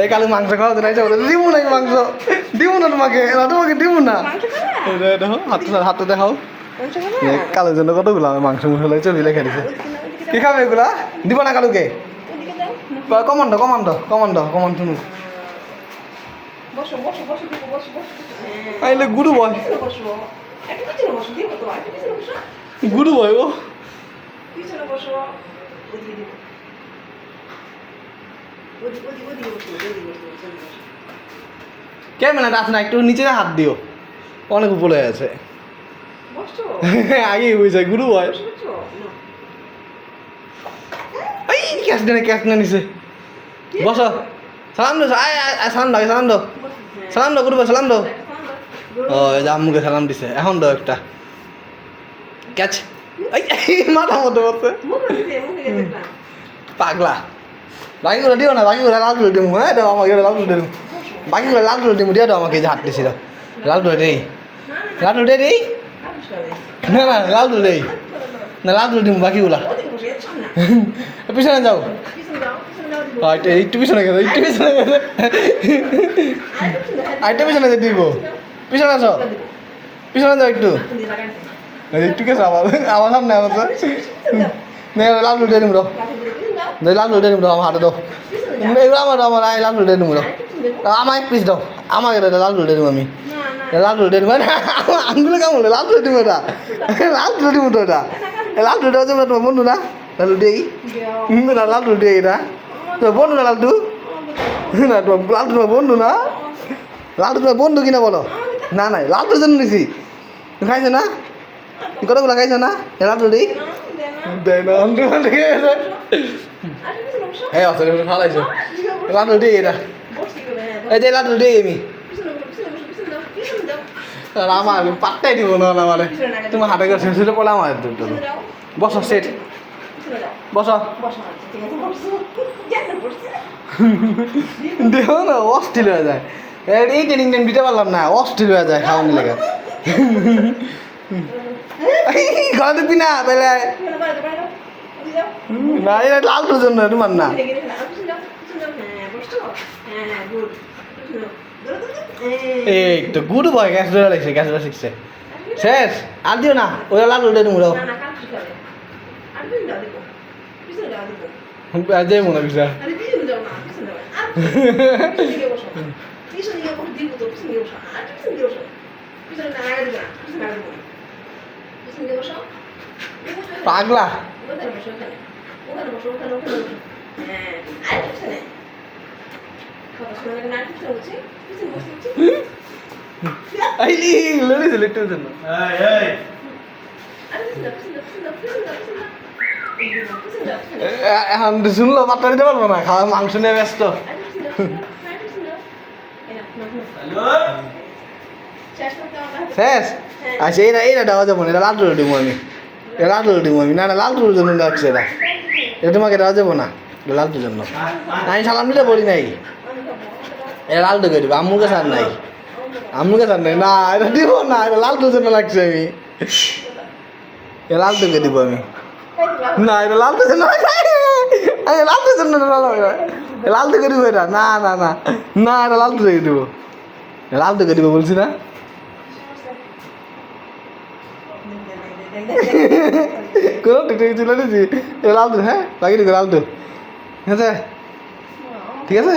এই কালু মাংস খাওয়াতে নাই চলে দিব না মাংস। দিব না তোমাকে না তোমাকে দিব না। দেখো হাতে হাতে দেখাও। কালুর জন্য কতগুলো? মাংস মশলা চবি লেখা দিছে। কি খাবে এগুলা? দিব না কালুকে? কমান্ড কমান্ড কমান্ড কমান্ড শুনু আইলে গুরু বয়। তো গুরু বয় ও। পিছনে বসো ওদিকে দিব ওদিকে ওদিকে ওদিকে বসো ওদিকে বসো ওদিকে বসো ক্যামেরাটা আছে না একটু নিচে হাত দিও। অনেক উপরে আছে। আগে যায় গুরু বয় বসো বসো এই ক্যাশ দেনে ক্যাশ না নিছে বস। সালাম দো সালাম দাও সালাম হ্যাঁ। সালাম দাও গুরু সালাম সালাম ও আম্মুকে সালাম দিছে। এখন দাও একটা। ক্যাচ। মাথা মতো বসে পাগলা। বাকিগুলো দিও না বাকিগুলো লাল তুলে দিমু হ্যাঁ? দাও আমাকে লাল তুলে দিমু। বাকিগুলো লাল তুলে দিমু দিয়ে দাও আমাকে যে হাত দিছিল। লাল তুলে দেই। লাল তুলে দেই? না না লাল তুলে দেই। না লাল তুলে দিমু বাকিগুলা পিছনে যাও। দিব ও, একটু পিছনে গেছে একটু পিছনে গেছে আর পিছনে যেতে দিব। পিছনে আসো। পিছনে যাও একটু। একটু গেছে আবার আমার সামনে আবার তো। নে লাল তুলে দিমু নে লাল তুলে দিমু দাও আমার হাতে দাও এগুলো আমার আমার লাল দাও আর পিছনে দেখো আমার এক পিস দাও আমাকে লাল তুলে দেবো আমি না না লাল তুলে দেবো না আঙ্গুলে কেমন লাল তুলে দিব এটা লাল তুলে দিব তো এটা লাল দেওয়া যাবে তোমার বন্ধু না লাল দিই দেও না লাল দিই এটা তোমার বন্ধু না লালটু না তোমার লালটু তোমার বন্ধু না লালটু তোমার বন্ধু কিনা বলো না না লালটুর জন্য নিছি খাইছো না কতগুলো খাইছো না লালটু দিই দেয় না এই অসলে ফালাইছো লালটু দিই এটা এই যে লালটু দিই আমি আমার পাত্তাই দিব না না মানে তোমার হাতে গেছে সেটা পড়ে আমার বসো সেট বসো দেহ না অস্থির হয়ে যায় এই ট্রেনিং টেন দিতে পারলাম না অস্থির হয়ে যায় খাওয়ানি লেগে ঘরে দিবি না পেলে না, এটা লালটুর জন্য তোমার না। এই তো গুড বয় গ্যাস ধরে লাগছে গ্যাস ধরে শিখছে শেষ, আর দিও না, ওরা লাল উল্টে দিমু যে মনে বিষয় পিছনে বসো পাগলা। এখন শুনলো পাত্তা দিতে পারব না খাওয়া মাংস নিয়ে ব্যস্ত। শেষ? আচ্ছা এইটা এইটা দেওয়া যাব না এটা লাল তুলে দিব আমি লাল দিব আমি। না না, লাল তুলের জন্য রাখছে এটা। এটা তোমাকে দেওয়া যাব না, এটা লাল তুলের জন্য। আমি সালাম দিতে বলি নাই। এটা লাল তুলে দিব আম্মুর কাছে আর নাই। আম্মুর কাছে আর নাই। না, এটা দিব না, এটা লাল তুলের জন্য লাগছে আমি। এটা লাল তুলে দিব আমি। না, এটা লাল তুলের জন্য আমি লাল তুলের জন্য এটা লাল না। লাল তুলে দিব এটা। না না না। না, এটা লাল তুলে দিব। এটা লাল তুলে দিব বলছি না। কোনো টিকে ছিল নিছি এটা লাল তুলে হ্যাঁ বাকি ঠিক আছে ঠিক আছে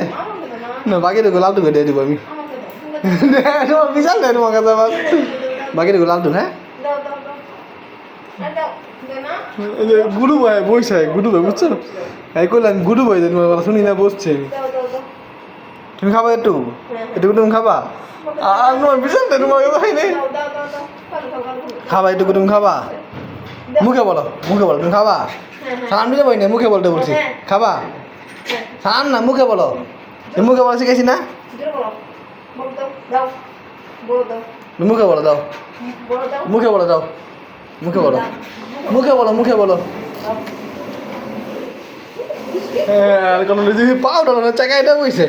না বাকি টিকে লাল তুলে দিয়ে দিব আমি বিশাল দেয় তোমার কাছে আমার বাকি টিকে লাল তুল হ্যাঁ গুরু ভাই বসে গুরু ভাই বুঝছ এই করলাম গুরু ভাই তোমার কথা শুনি না বসছে তুমি খাবা একটু একটু তুমি খাবা আর তোমার বিশাল দেয় তোমার কাছে হয় খাবা একটু তুমি খাবা? মুখে বলো মুখে বলো তুমি খাবা? সালাম দিতে বই না মুখে বলতে বলছি। খাবা? সালাম না মুখে বলো। মুখে বলো শিখেছি না? মুখে বলো দাও। মুখে বলো দাও। মুখে বলো। মুখে বলো মুখে বলো। হ্যাঁ, আর কোনো যদি পাও এটা বইছে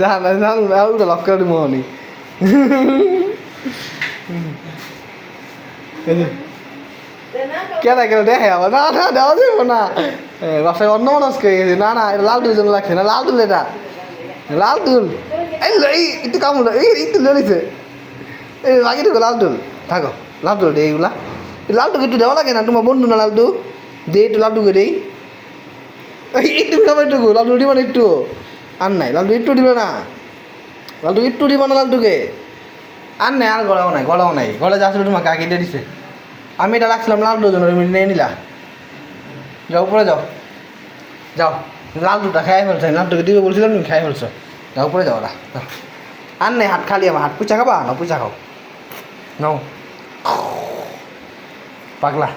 জাহান জাহান আৰু লগ কৰি মোহনি কেনেকৈ দে হেয়া না না দেৱা যাব না বাসায় অন্য মানুষ কে? না না, এটা লাল টুলের জন্য লাগছে না, লাল টুল এটা। লাল টুল এই এই, একটু কামড় এই একটু লড়িছে এই, লাগিয়ে ঢুকো লাল টুল থাকো, লাল টুল দে এইগুলা। এই লাল টুক একটু দেওয়া লাগে না? তোমার বন্ধু না লাল টু দে একটু লাল টুকে দেই। এই, একটু খাবে একটু লাল টু দিবা না একটু? আর নাই, লাল টু একটু দিবে না। লাল টু একটু দিবা না লাল টুকে আর নাই, আর গলাও নাই গলাও নাই। গলা যা তোমাকে আগে দিয়ে দিছে। আমি এটা রাখছিলাম লাল টুর জন্য নিয়ে নিলা। যাও, উপরে যাও। যাও। লাল দুটা খাই ফেলছে লাল টুকে দিবে বলছিলাম তুমি খাই ফেলছো। যাও, উপরে যাও ওরা, যাও। আর নেই, হাত খালি আমার, হাত পুচা খাবা? না পুচা খাও। নাও। পাগলা।